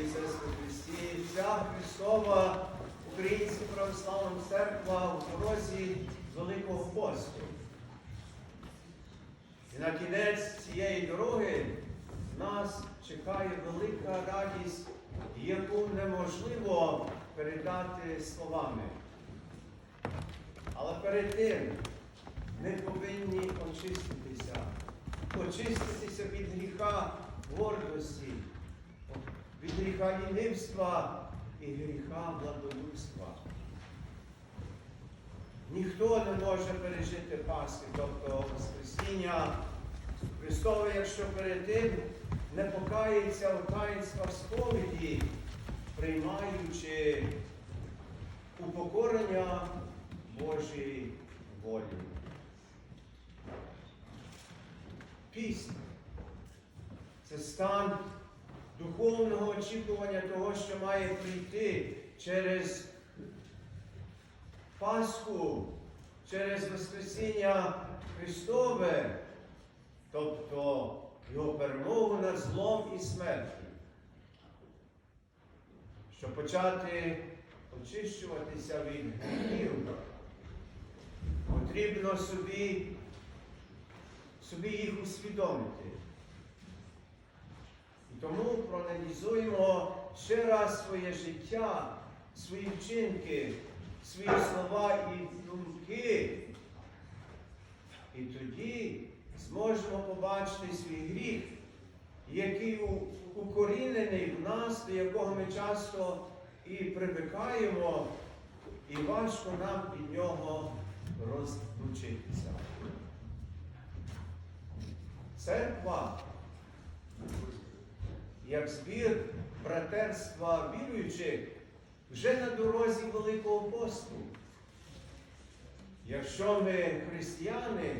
і сестри Христі, вся Христова Українська Православна Церква у дорозі Великого посту. І на кінець цієї дороги нас чекає велика радість, яку неможливо передати словами. Але перед тим ми повинні очиститися, очиститися від гріха гордості, від гріха і гріха владолюбства. Ніхто не може пережити Пасхи, тобто Воскресіння Христове, якщо перед тим не покається у таїнства сповіді, приймаючи упокорення Божої волі. Пісня це стан духовного очікування того, що має прийти через Пасху, через Воскресіння Христове, тобто Його перемогу над злом і смертю. Щоб почати очищуватися від гріхів, потрібно собі, собі їх усвідомити. Тому проаналізуємо ще раз своє життя, свої вчинки, свої слова і думки. І тоді зможемо побачити свій гріх, який укорінений в нас, до якого ми часто і привикаємо, і важко нам від нього розлучитися. Церква, як збір братерства віруючих, вже на дорозі Великого посту. Якщо ми християни,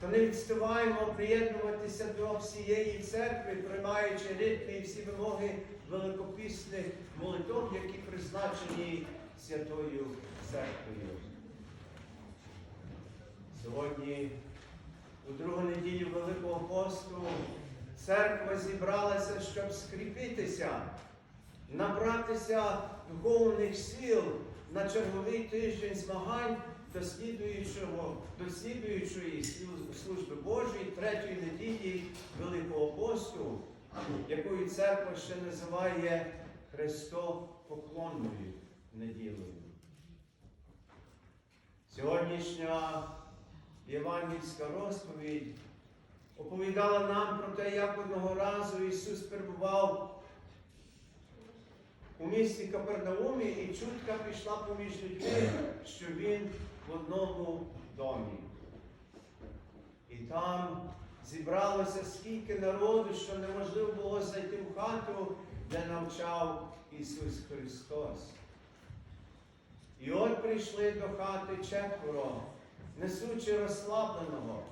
то не відставаємо приєднуватися до всієї церкви, приймаючи ритми і всі вимоги великопісних молитов, які призначені Святою Церквою. Сьогодні, у другу неділю Великого посту, церква зібралася, щоб скріпитися, набратися духовних сил на черговий тиждень змагань до слідуючого, до слідуючої слу- служби Божої, третьої неділі Великого посту, якою церква ще називає Христопоклонною неділею. Сьогоднішня євангельська розповідь оповідала нам про те, як одного разу Ісус перебував у місті Капернаумі, і чутка пішла поміж людьми, що він в одному домі. І там зібралося скільки народу, що неможливо було зайти в хату, де навчав Ісус Христос. І от прийшли до хати четверо, несучи розслабленого,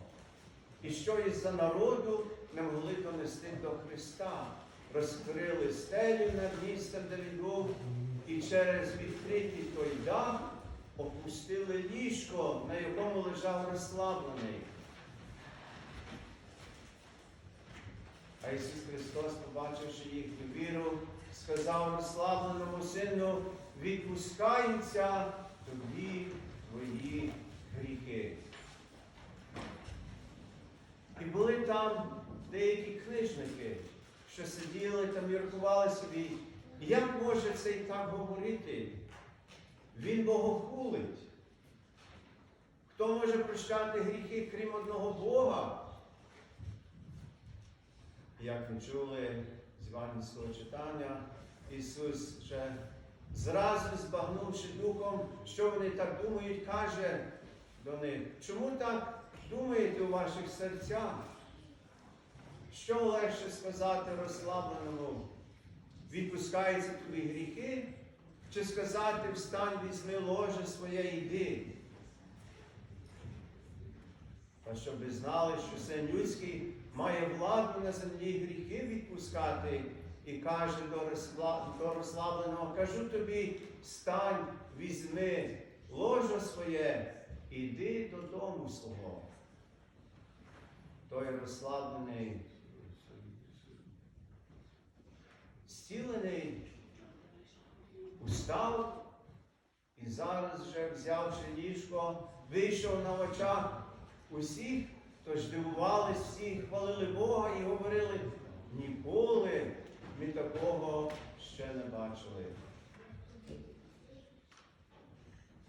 і що із-за народу не могли донести до Христа. Розкрили стелю над містом, де він був, і через відкритий той дах опустили ліжко, на якому лежав розслаблений. А Ісус Христос, побачивши їхню віру, сказав розслабленому сину, відпускаються тобі твої гріхи. І були там деякі книжники, що сиділи та міркували собі, як може цей так говорити? Він богохулить. Хто може прощати гріхи, крім одного Бога? Як ми чули з Іванівського читання, Ісус вже зразу збагнувши духом, що вони так думають, каже до них, чому так думаєте у ваших серцях? Що легше сказати розслабленому? Відпускаються тобі гріхи, чи сказати встань, візьми ложе своє йди? Та щоб ви знали, що син людський має владу на землі гріхи відпускати, і каже до розслабленого, кажу тобі, встань, візьми ложе своє, іди додому свого. Той розслаблений зцілений, устав і зараз вже, взявши ліжко, вийшов на очах усіх, тож дивувались всі, хвалили Бога і говорили, ніколи ми такого ще не бачили.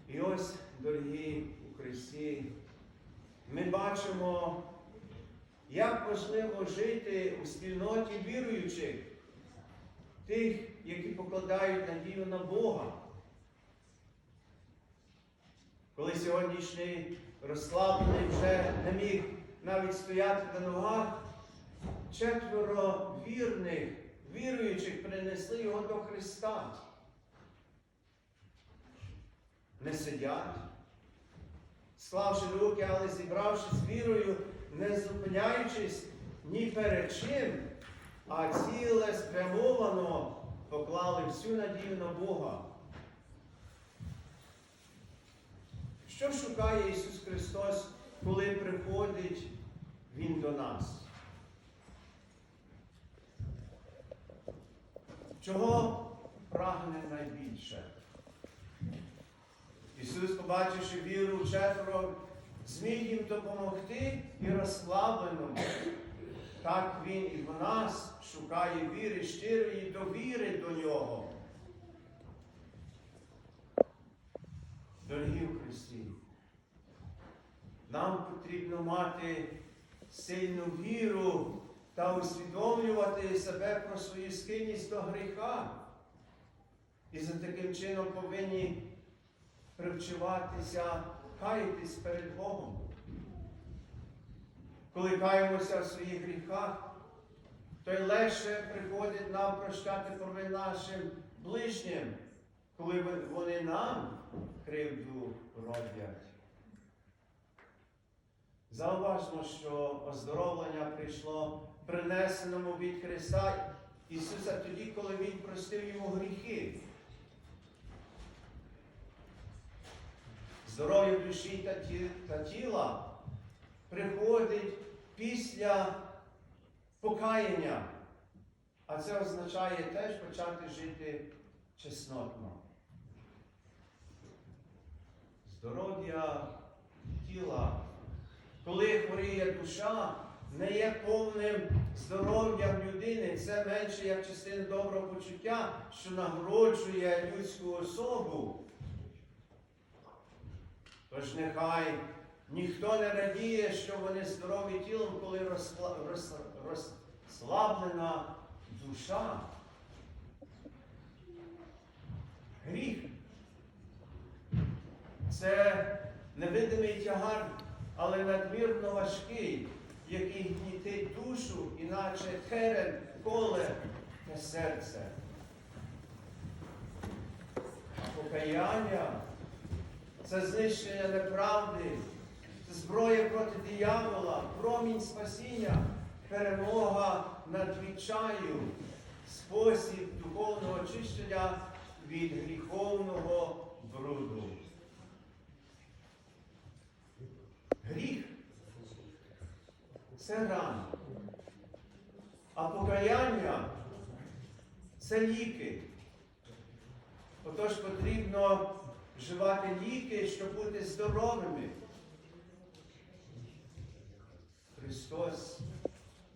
І ось, дорогі у Христі, ми бачимо, як важливо жити у спільноті віруючих, тих, які покладають надію на Бога. Коли сьогоднішній розслаблений вже не міг навіть стояти на ногах, четверо вірних, віруючих принесли його до Христа. Не сидять, склавши руки, але зібравшись з вірою, не зупиняючись ні перед чим, а ціле спрямовано поклали всю надію на Бога. Що шукає Ісус Христос, коли приходить Він до нас? Чого прагне найбільше? Ісус, побачивши віру четверо, зміг їм допомогти і розслабленому. Так Він і в нас шукає віри, щирої довіри до Нього. Дорогі в Христі, нам потрібно мати сильну віру та усвідомлювати себе про свою схильність до гріха. І за таким чином повинні привчуватися каятись перед Богом. Коли каємося в своїх гріхах, то й легше приходить нам прощати провини нашим ближнім, коли вони нам кривду роблять. Зауважмо, що оздоровлення прийшло принесеному від Христа Ісуса тоді, коли Він простив йому гріхи. Здоров'я душі та, ті, та тіла приходить після покаяння, а це означає теж почати жити чеснотно. Здоров'я тіла, коли хворіє душа, не є повним здоров'ям людини, це менше як частина доброго почуття, що нагороджує людську особу. Тож нехай ніхто не радіє, що вони здорові тілом, коли розсла... роз... розслаблена душа. Гріх. Це невидимий тягар, але надмірно важкий, який гнітить душу, іначе херен коле те серце. Покаяння це знищення неправди, зброя проти диявола, промінь спасіння, перемога над відчаю, спосіб духовного очищення від гріховного бруду. Гріх це рана, а покаяння це ліки. Отож потрібно вживати ліки, щоб бути здоровими. Христос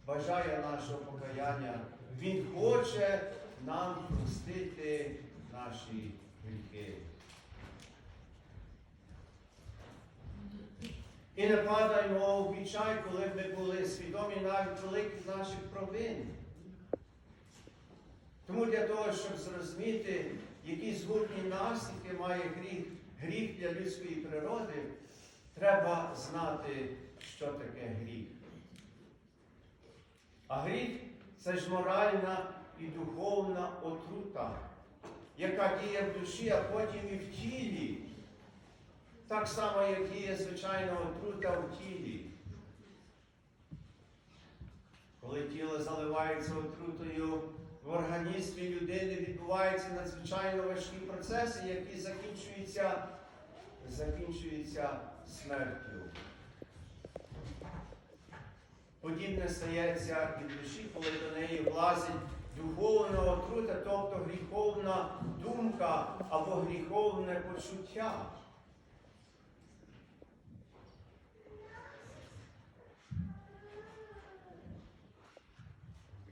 бажає нашого покаяння. Він хоче нам простити наші гріхи. І не падаймо у відчай, коли б ми були свідомі навіть великих наших провин. Тому для того, щоб зрозуміти, які згубні наслідки має гріх, гріх для людської природи, треба знати, що таке гріх. А гріх це ж моральна і духовна отрута, яка діє в душі, а потім і в тілі. Так само, як діє звичайна отрута в тілі. Коли тіло заливається отрутою, в організмі людини відбуваються надзвичайно важкі процеси, які закінчуються, закінчуються смертю. Подібне стається і в душі, коли до неї влазять духовна отрута, тобто гріховна думка або гріховне почуття.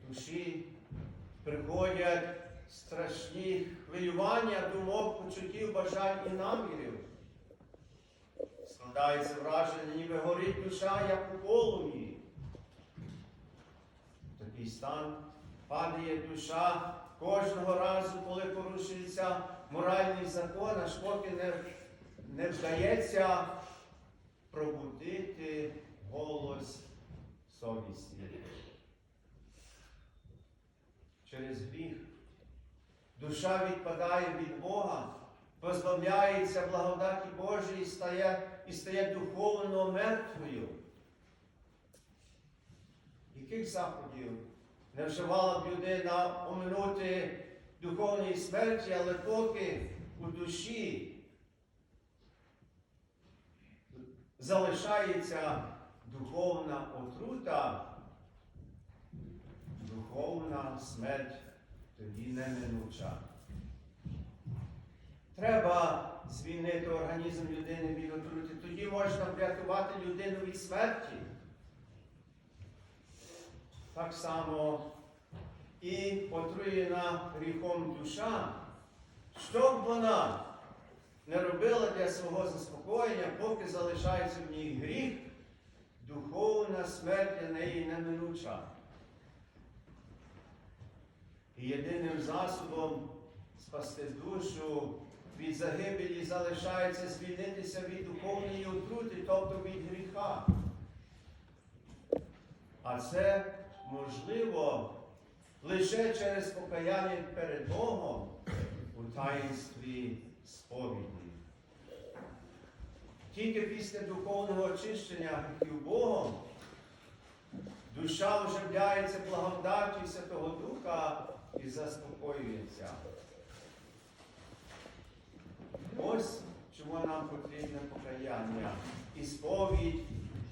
Душі приходять страшні хвилювання, думок, почуттів, бажань і намірів. Складається враження, ніби горить душа, як у полум'ї. Такий стан падає душа кожного разу, коли порушується моральний закон, аж поки не, не вдається пробудити голос совісті. Через гріх душа відпадає від Бога, позбавляється благодаті Божої і стає, і стає духовно мертвою. Яких заходів не вживала б людина оминути духовної смерті, але поки у душі залишається духовна отрута, духовна смерть тоді неминуча. Треба звільнити організм людини від отрути. Тоді можна врятувати людину від смерті. Так само і отруєна гріхом душа, що б вона не робила для свого заспокоєння, поки залишається в ній гріх, духовна смерть для неї неминуча. І єдиним засобом спасти душу від загибелі залишається звільнитися від духовної отрути, тобто від гріха. А це можливо лише через покаяння перед Богом у таїнстві сповіді. Тільки після духовного очищення гріхів Богом душа оживляється благодаттю Святого Духа і заспокоюється. Ось чому нам потрібне покаяння і сповідь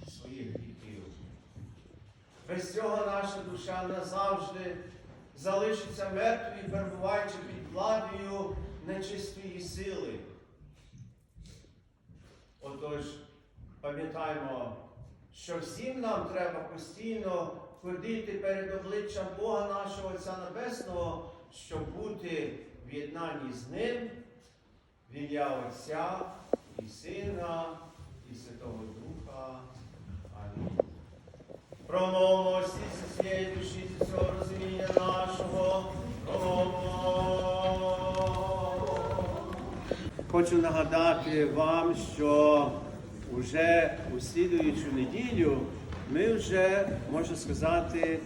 своїх гріхів. Без цього наша душа назавжди залишиться мертвою, перебуваючи під владою нечистої сили. Отож, пам'ятаємо, що всім нам треба постійно ходити перед обличчям Бога нашого Отця Небесного, щоб бути в єднанні з Ним в ім'я Отця і Сина, і Святого Духа. Амінь. Промовмо всі зі своєї душі зі цього розуміння нашого. Хочу нагадати вам, що вже у слідуючу неділю ми вже, можна сказати,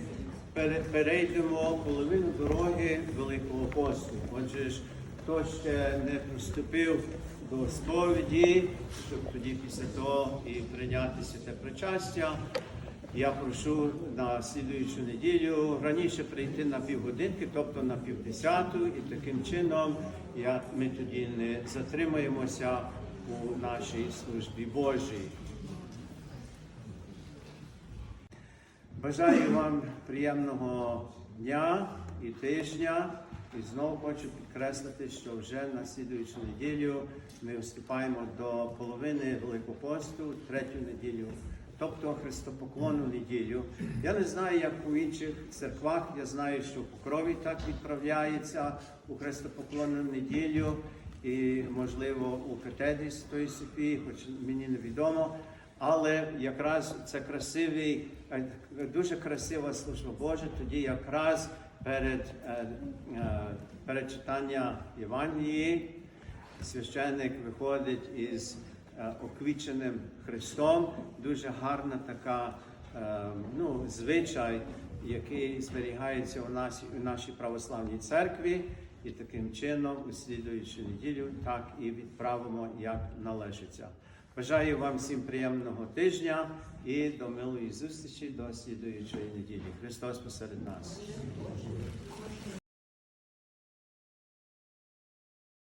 перейдемо половину дороги Великого посту. Отже ж, хто ще не приступив до сповіді, щоб тоді після того і прийняти святе причастя, я прошу на слідуючу неділю раніше прийти на півгодинки, тобто на півдесяту, і таким чином я, ми тоді не затримаємося у нашій службі Божій. Бажаю вам приємного дня і тижня. І знову хочу підкреслити, що вже на слідуючу неділю ми вступаємо до половини Великого посту, третю неділю, тобто Христопоклонну неділю. Я не знаю, як у інших церквах. Я знаю, що в Покрові так відправляється у Христопоклонну неділю, і, можливо, у катедрі Святої Софії, хоч мені невідомо. Але якраз це красивий, е, дуже красива служба Божа, тоді якраз перед, е, е, перед читанням Євангелії священник виходить із оквіченим Христом. Дуже гарна така ну, звичай, який зберігається у нашій, у нашій православній церкві. І таким чином, у слідуючу неділю, так і відправимо, як належиться. Бажаю вам всім приємного тижня і до милої зустрічі до слідуючої неділі. Христос посеред нас.